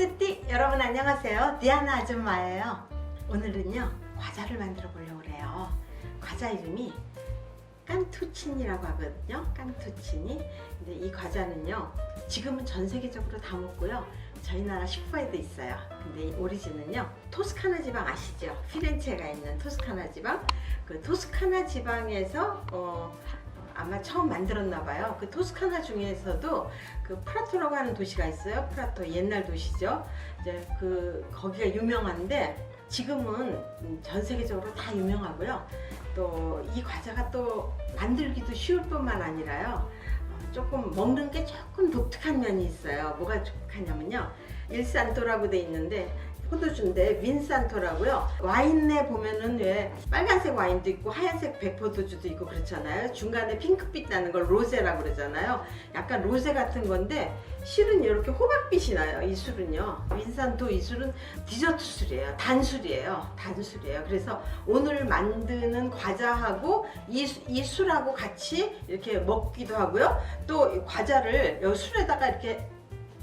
뚜띠 여러분 안녕하세요. 디아나 아줌마예요. 오늘은요 과자를 만들어 보려고 그래요. 과자 이름이 깡투친이라고 하거든요. 깡투친이 근데 이 과자는요 지금은 전 세계적으로 다 먹고요. 저희 나라 슈퍼에도 있어요. 근데 이 오리진은요 토스카나 지방 아시죠? 피렌체가 있는 토스카나 지방? 그 토스카나 지방에서 어, 아마 처음 만들었나 봐요. 그 토스카나 중에서도 그 프라토라고 하는 도시가 있어요. 프라토 옛날 도시죠. 이제 그 거기가 유명한데 지금은 전 세계적으로 다 유명하고요. 또 이 과자가 또 만들기도 쉬울 뿐만 아니라요. 어, 조금 먹는 게 조금 독특한 면이 있어요. 뭐가 독특하냐면요. 일산토라고 돼 있는데 포도주인데 윈산토라고요. 와인에 보면은 왜 빨간색 와인도 있고 하얀색 백포도주도 있고 그렇잖아요. 중간에 핑크빛 나는 걸 로제라고 그러잖아요. 약간 로제 같은 건데 실은 이렇게 호박빛이 나요. 이 술은요. 윈산토 이 술은 디저트 술이에요. 단술이에요. 단술이에요. 그래서 오늘 만드는 과자하고 이, 수- 이 술하고 같이 이렇게 먹기도 하고요. 또이 과자를 이 술에다가 이렇게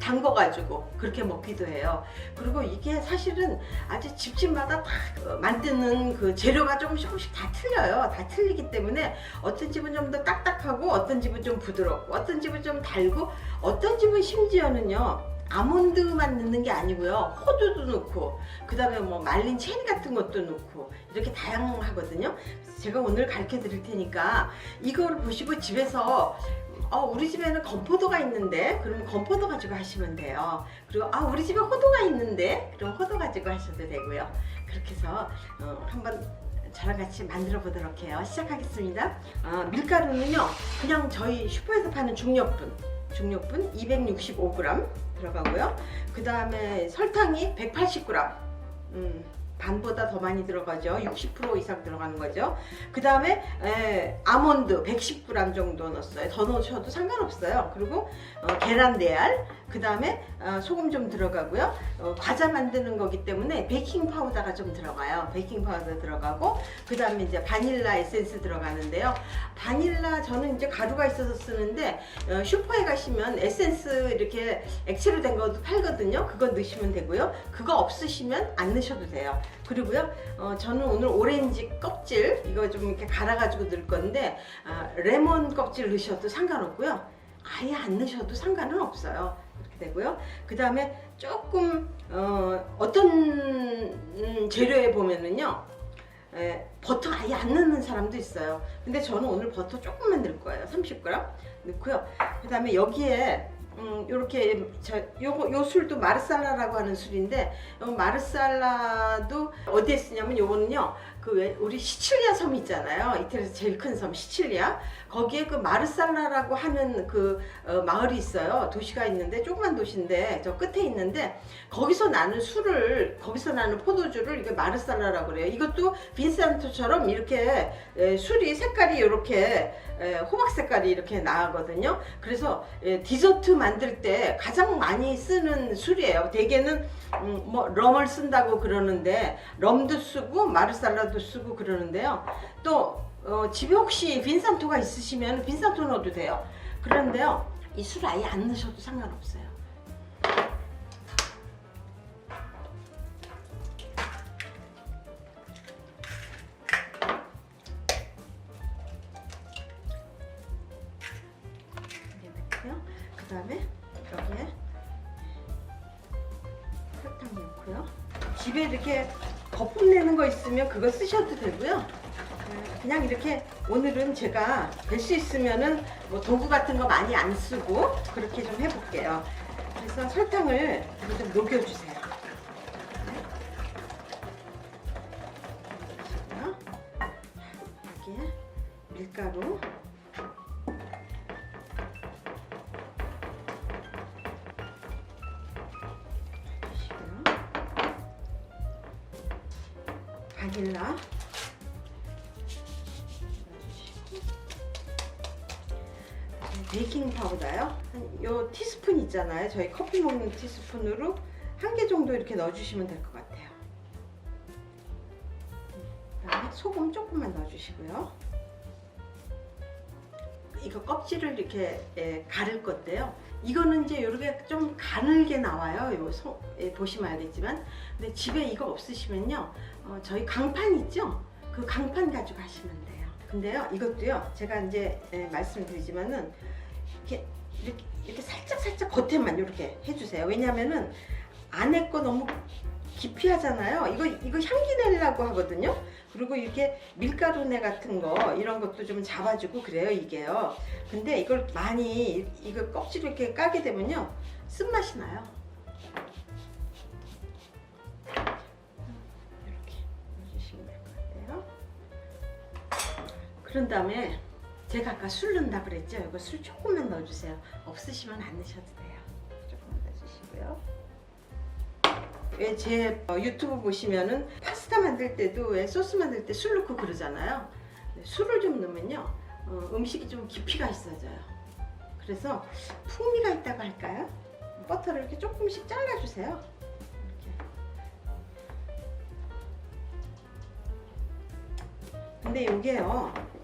담궈가지고 그렇게 먹기도 해요. 그리고 이게 사실은 아주 집집마다 다 어, 만드는 그 재료가 조금씩 조금씩 다 틀려요. 다 틀리기 때문에 어떤 집은 좀 더 딱딱하고 어떤 집은 좀 부드럽고 어떤 집은 좀 달고 어떤 집은 심지어는요. 아몬드만 넣는 게 아니고요. 호두도 넣고 그다음에 뭐 말린 체리 같은 것도 넣고 이렇게 다양하거든요. 제가 오늘 가르쳐 드릴 테니까 이거를 보시고 집에서 어, 우리 집에는 건포도가 있는데 그러면 건포도 가지고 하시면 돼요. 그리고 아 우리 집에 호두가 있는데 그럼 호두 가지고 하셔도 되고요. 그렇게 해서 어, 한번 저랑 같이 만들어 보도록 해요. 시작하겠습니다. 아, 밀가루는요 그냥 저희 슈퍼에서 파는 중력분 중력분 265g 들어가고요. 그 다음에 설탕이 180g 음, 반보다 더 많이 들어가죠. 60% 이상 들어가는 거죠. 그 다음에 아몬드 110g 정도 넣었어요. 더 넣으셔도 상관없어요. 그리고 어, 계란 네알, 그 다음에 어, 소금 좀 들어가고요. 어, 과자 만드는 거기 때문에 베이킹 파우더가 좀 들어가요. 베이킹 파우더 들어가고 그 다음에 이제 바닐라 에센스 들어가는데요. 바닐라 저는 이제 가루가 있어서 쓰는데 어, 슈퍼에 가시면 에센스 이렇게 액체로 된 것도 팔거든요. 그거 넣으시면 되고요. 그거 없으시면 안 넣으셔도 돼요. 그리고요, 어, 저는 오늘 오렌지 껍질 이거 좀 이렇게 갈아가지고 넣을 건데 아, 레몬 껍질 넣으셔도 상관없고요. 아예 안 넣으셔도 상관은 없어요. 되고요. 그 다음에 조금 어, 어떤 음, 재료에 보면은요. 에, 버터 아예 안 넣는 사람도 있어요. 근데 저는 오늘 버터 조금만 넣을 거예요. 30g 넣고요. 그 다음에 여기에 음, 요렇게 저 요거 요 술도 마르살라라고 하는 술인데 요 마르살라도 어디에 쓰냐면 요거는요 그왜 우리 시칠리아 섬 있잖아요. 이태리에서 제일 큰 섬 시칠리아. 거기에 그 마르살라라고 하는 그 어, 마을이 있어요. 도시가 있는데 조그만 도시인데 저 끝에 있는데 거기서 나는 술을 거기서 나는 포도주를 이게 마르살라라고 그래요. 이것도 빈산토처럼 이렇게 에, 술이 색깔이 이렇게 에, 호박 색깔이 이렇게 나거든요. 그래서 에, 디저트 만들 때 가장 많이 쓰는 술이에요. 대개는 음, 뭐 럼을 쓴다고 그러는데 럼도 쓰고 마르살라도 쓰고 그러는데요. 또 어, 집에 혹시 빈산토가 있으시면 빈산토 넣어도 돼요. 그런데요, 이 술 아예 안 넣으셔도 상관없어요. 그 다음에 여기에 설탕 넣고요. 집에 이렇게 거품 내는 거 있으면 그거 쓰셔도 되고요. 음, 그냥 이렇게 오늘은 제가 될 수 있으면은 뭐 도구 같은 거 많이 안 쓰고 그렇게 좀 해볼게요. 그래서 설탕을 좀 녹여주세요. 네. 여기에 밀가루. 바닐라 베이킹 파우더요. 한요 티스푼 있잖아요. 저희 커피 먹는 티스푼으로 한 개 정도 이렇게 넣어주시면 될 것 같아요. 그다음에 소금 조금만 넣어주시고요. 이거 껍질을 이렇게 예, 가를 건데요. 이거는 이제 이렇게 좀 가늘게 나와요. 요 소, 예, 보시면 알겠지만, 근데 집에 이거 없으시면요, 어, 저희 강판 있죠? 그 강판 가지고 하시면 돼요. 근데요, 이것도요, 제가 이제 예, 말씀드리지만은 이렇게 이렇게, 이렇게 살짝 살짝 겉에만 이렇게 해주세요. 왜냐면은 안에 거 너무 깊이 하잖아요. 이거 이거 향기 내려고 하거든요. 그리고 이렇게 밀가루내 같은 거 이런 것도 좀 잡아주고 그래요 이게요. 근데 이걸 많이 이거 껍질 이렇게 까게 되면요 쓴맛이 나요. 그런 다음에 제가 아까 술 넣는다 그랬죠? 이거 술 조금만 넣어주세요. 없으시면 안 넣으셔도 돼요. 조금만 넣어주시고요. 왜 제 유튜브 보시면은 파스타 만들 때도 왜 소스 만들 때 술 넣고 그러잖아요. 술을 좀 넣으면요 어, 음식이 좀 깊이가 있어져요. 그래서 풍미가 있다고 할까요? 버터를 이렇게 조금씩 잘라주세요. 근데 이게요 이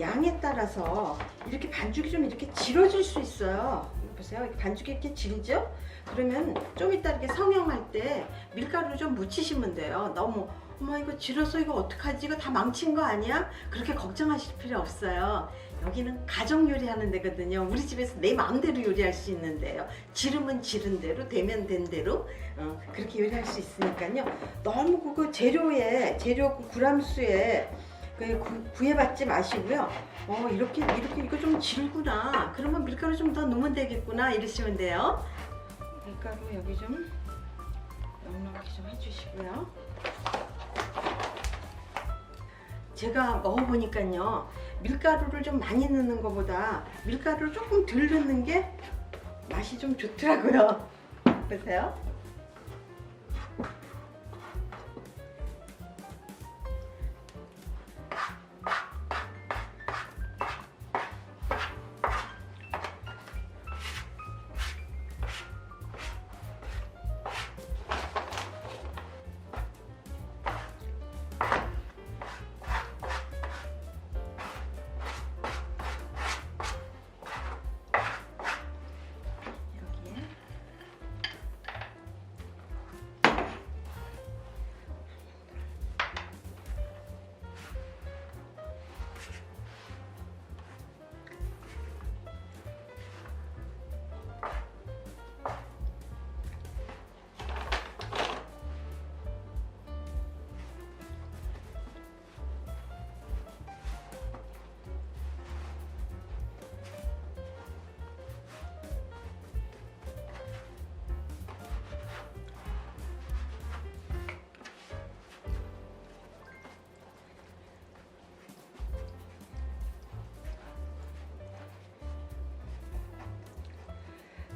양에 따라서 이렇게 반죽이 좀 이렇게 질어질 수 있어요. 보세요. 반죽이 이렇게 질죠? 그러면 좀 이따 이렇게 성형할 때 밀가루를 좀 묻히시면 돼요. 너무 어머 이거 질어서 이거 어떡하지? 이거 다 망친 거 아니야? 그렇게 걱정하실 필요 없어요. 여기는 가정 요리하는 데거든요. 우리 집에서 내 마음대로 요리할 수 있는데요. 지르면 지른 대로, 되면 된 대로 어, 그렇게 요리할 수 있으니까요. 너무 그거 재료에 재료 그 그람수에 그 구- 구애받지 마시고요. 어 이렇게 이렇게 이거 좀 질구나. 그러면 밀가루 좀 더 넣으면 되겠구나 이러시면 돼요. 밀가루 여기 좀 넉넉히 좀 해주시고요. 제가 먹어보니까요 밀가루를 좀 많이 넣는 것보다 밀가루를 조금 덜 넣는 게 맛이 좀 좋더라고요. 보세요.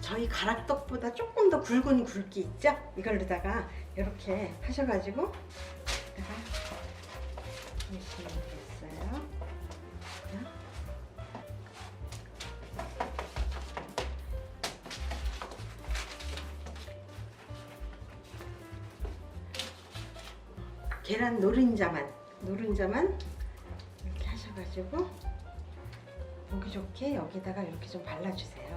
저희 가락떡보다 조금 더 굵은 굵기 있죠? 이걸로다가 이렇게 하셔가지고 여기다가 넣으시면 되겠어요. 계란 노른자만 노른자만 이렇게 하셔가지고 보기 좋게 여기다가 이렇게 좀 발라주세요.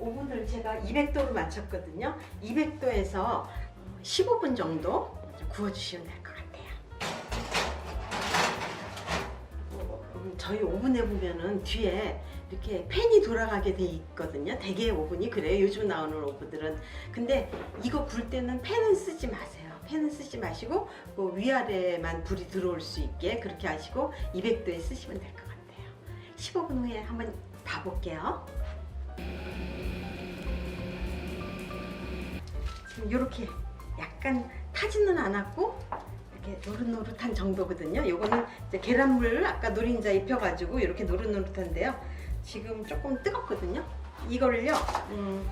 오븐을 제가 200도로 맞췄거든요. 200도에서 15분 정도 구워주시면 될 것 같아요. 음, 저희 오븐에 보면은 뒤에 이렇게 팬이 돌아가게 돼 있거든요. 대개 오븐이 그래요. 요즘 나오는 오븐들은. 근데 이거 굴 때는 팬은 쓰지 마세요. 팬은 쓰지 마시고 그 위아래만 불이 들어올 수 있게 그렇게 하시고 200도에 쓰시면 될 것 같아요. 15분 후에 한번 봐볼게요. 지금 이렇게 약간 타지는 않았고 이렇게 노릇노릇한 정도거든요. 요거는 이제 계란물 아까 노린자 입혀가지고 이렇게 노릇노릇한데요. 지금 조금 뜨겁거든요. 이거를요, 음,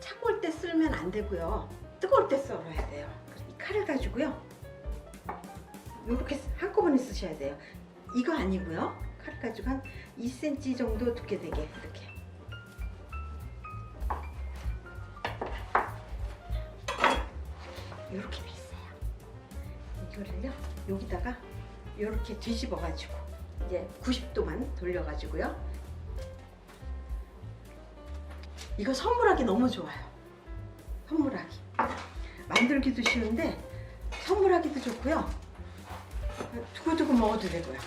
차가울 때 쓸면 안 되고요. 뜨거울 때 썰어야 돼요. 이 칼을 가지고요. 이렇게 한꺼번에 쓰셔야 돼요. 이거 아니고요. 칼을 가지고 한 2cm 정도 두께 되게 이렇게 이렇게 돼 있어요. 이거를요 여기다가 이렇게 뒤집어 가지고 이제 90도만 돌려가지고요. 이거 선물하기 너무 좋아요. 선물하기 만들기도 쉬운데 선물하기도 좋고요. 두고두고 먹어도 되고요.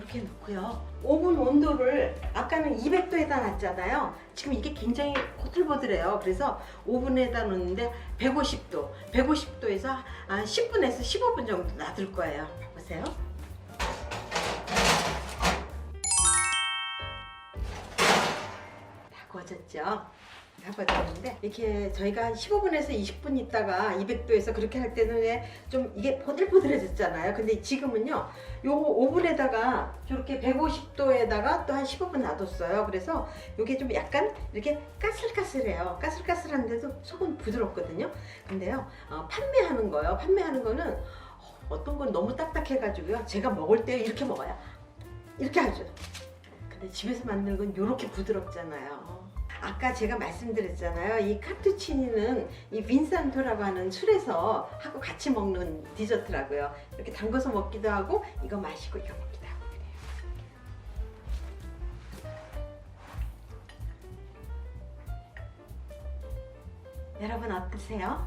이렇게 놓고요. 오븐 온도를 아까는 200도에다 놨잖아요. 지금 이게 굉장히 보들보들해요. 그래서 오븐에다 놓는데 150도, 150도에서 한 10분에서 15분 정도 놔둘 거예요. 보세요. 다 구워졌죠? 다 구워졌는데 이렇게 저희가 한 15분에서 20분 있다가 200도에서 그렇게 할 때는 왜 좀 이게 보들보들해졌잖아요. 근데 지금은요, 요 오븐에다가 저렇게 150도에다가 또 한 15분 놔뒀어요. 그래서 이게 좀 약간 이렇게 까슬까슬해요. 까슬까슬한데도 속은 부드럽거든요. 근데요, 어, 판매하는 거요. 판매하는 거는 어떤 건 너무 딱딱해가지고요. 제가 먹을 때 이렇게 먹어요. 이렇게 하죠. 근데 집에서 만드는 건 이렇게 부드럽잖아요. 아까 제가 말씀드렸잖아요. 이 카투치니는 이 빈산토라고 하는 술에서 하고 같이 먹는 디저트라고요. 이렇게 담궈서 먹기도 하고 이거 마시고 이거 먹기도 하고 그래요. 여러분 어떠세요?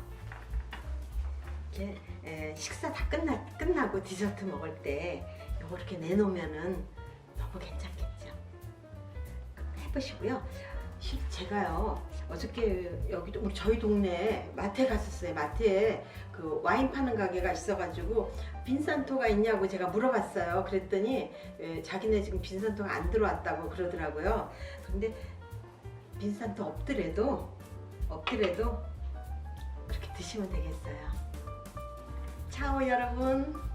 이렇게 에, 식사 다 끝나 끝나고 디저트 먹을 때 이렇게 내놓으면은 너무 괜찮겠죠. 해보시고요. 실 제가요 어저께 여기 우리 저희 동네 마트에 갔었어요. 마트에 그 와인 파는 가게가 있어가지고 빈산토가 있냐고 제가 물어봤어요. 그랬더니 에, 자기네 지금 빈산토가 안 들어왔다고 그러더라고요. 근데 빈산토 없더라도 없더라도 그렇게 드시면 되겠어요. 차오 여러분.